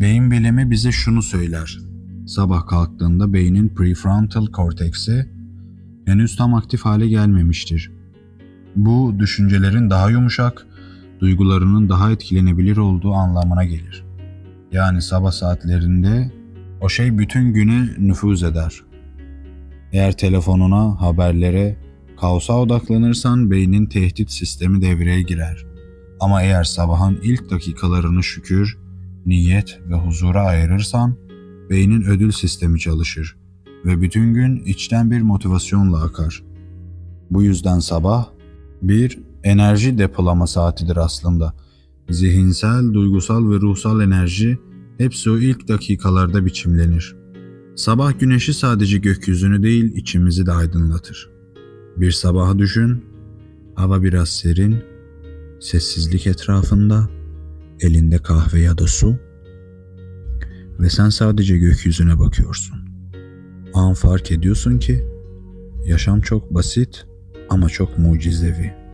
Beyin bilimi bize şunu söyler. Sabah kalktığında beynin prefrontal korteksi henüz tam aktif hale gelmemiştir. Bu düşüncelerin daha yumuşak, duygularının daha etkilenebilir olduğu anlamına gelir. Yani sabah saatlerinde o şey bütün güne nüfuz eder. Eğer telefonuna, haberlere, kaosa odaklanırsan beynin tehdit sistemi devreye girer. Ama eğer sabahın ilk dakikalarını şükür, niyet ve huzura ayırırsan beynin ödül sistemi çalışır ve bütün gün içten bir motivasyonla akar. Bu yüzden sabah bir enerji depolama saatidir aslında. Zihinsel, duygusal ve ruhsal enerji hepsi o ilk dakikalarda biçimlenir. Sabah güneşi sadece gökyüzünü değil içimizi de aydınlatır. Bir sabahı düşün, hava biraz serin, sessizlik etrafında, elinde kahve ya da su ve sen sadece gökyüzüne bakıyorsun. An fark ediyorsun ki yaşam çok basit ama çok mucizevi.